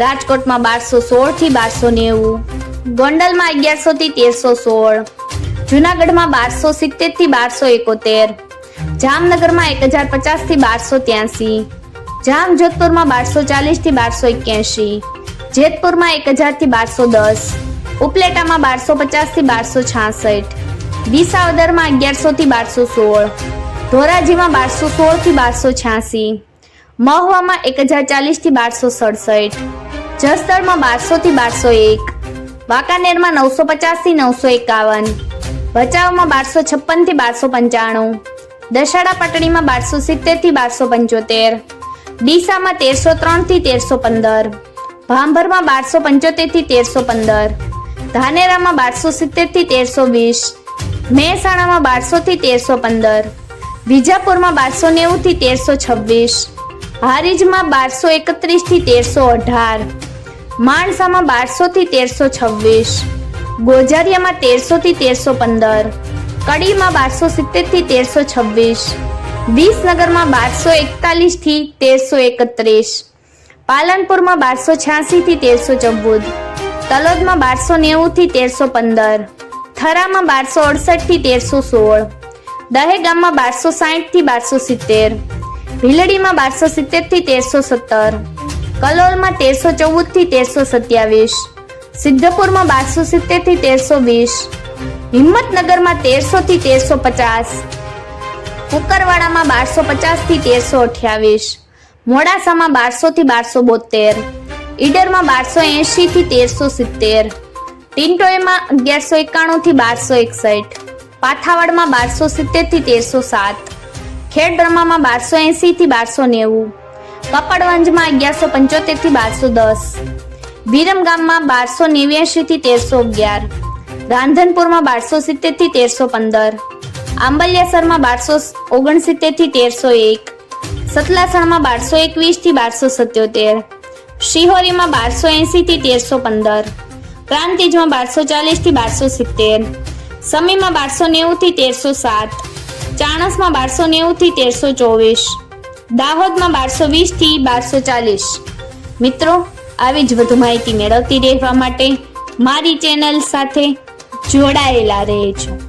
રાજકોટમાં બારસો સોળથી બારસો નેવું. ગોંડલમાં અગિયારસો થી તેરસો સોળ. જુનાગઢમાં બારસો સિત્તેરથી બારસો એકોતેર. જામનગરમાં એક હજાર પચાસથી બારસો ત્યાસી. જામજોધપુરમાં બારસો ચાલીસથી બારસો એક્યાસી જેતપુરમાં એક હજારથી બારસો દસ. ઉપલેટામાં બારસો પચાસથી બારસો છાસઠ. વિસાવદરમાં અગિયારસો થી બારસો સોળ. ધોરાજીમાં બારસો સોળથી બારસો છ્યાસી. મહુવામાં એક હજાર ચાલીસથી બારસો સડસઠ, જસદણમાં બારસો થી બારસો એક, વાંકાનેરમાં નવસો પચાસથી નવસો એકાવન, ભચાઉમાં બારસો છપ્પનથી બારસો પંચાણું દશાડા પાટણીમાં બારસો સિત્તેરથી બારસો પંચોતેર, ડીસામાં તેરસો ત્રણથી તેરસો પંદર, ભાંભરમાં બારસો પંચોતેરથી તેરસો પંદર, ધાનેરામાં બારસો સિત્તેરથી તેરસો વીસ, મહેસાણામાં બારસો થી તેરસો પંદર, વિજાપુરમાં બારસો નેવું થી તેરસો છવ્વીસ હારીજમાં બારસો એકત્રીસથી તેરસો અઢાર. માણસામાં બારસો થી તેરસો છવ્વીસ. ગોજારિયામાં તેરસો થી તેરસો પંદર. કડીમાં બારસો સિત્તેરથી તેરસો છવ્વીસ. વિસનગરમાં બારસો એકતાલીસથી તેરસો એકત્રીસ. પાલનપુરમાં બારસો છ્યાસી થી તેરસો ચૌદ. તલોદમાં બારસો નેવું થી તેરસો પંદર. થરામાં બારસો અડસઠથી તેરસો સોળ. દહેગામમાં બારસો સાઠથી બારસો સિત્તેર. ભીલડીમાં બારસો સિત્તેરથી તેરસો સત્તર. કલોલમાં તેરસો ચૌદથી તેરસો સત્યાવીસ. સિદ્ધપુરમાં બારસો સિત્તેરથી તેરસો વીસ. હિંમતનગરમાં તેરસો થી તેરસો પચાસ. કુકરવાડામાં બારસો પચાસથી તેરસો અઠ્યાવીસ. મોડાસામાં બારસો થી બારસો બોતેર. ઈડરમાં બારસો એંશી થી તેરસો સિત્તેર. ટિન્ટોયમાં અગિયારસો એકાણું થી બારસો એકસઠ. પાથાવાડમાં બારસો સિત્તેરથી તેરસો સાત. ખેડબ્રહ્મામાં બારસો એંસીથી બારસો નેવું. કપડવંજમાં અગિયારસો પંચોતેરથી બારસો દસ. વિરમગામમાં બારસો નેવ્યાસી થી તેરસો અગિયાર. રાંધનપુરમાં બારસો સિત્તેરથી તેરસો પંદર. આંબલિયાસરમાં બારસો ઓગણસિત્તેરથી તેરસો એક. સતલાસણમાં બારસો એકવીસથી બારસો સત્યોતેર. શિહોરીમાં બારસો એંસીથી તેરસો પંદર. પ્રાંતિજમાં બારસો ચાલીસથી બારસો સિત્તેર. સમીમાં બારસો નેવું થી તેરસો સાત. ચાણસમાં બારસો નેવું થી તેરસો ચોવીસ. દાહોદમાં બારસો વીસથી બારસો ચાલીસ. મિત્રો, આવી જ વધુ માહિતી મેળવતી રહેવા માટે મારી ચેનલ સાથે જોડાયેલા રહેજો.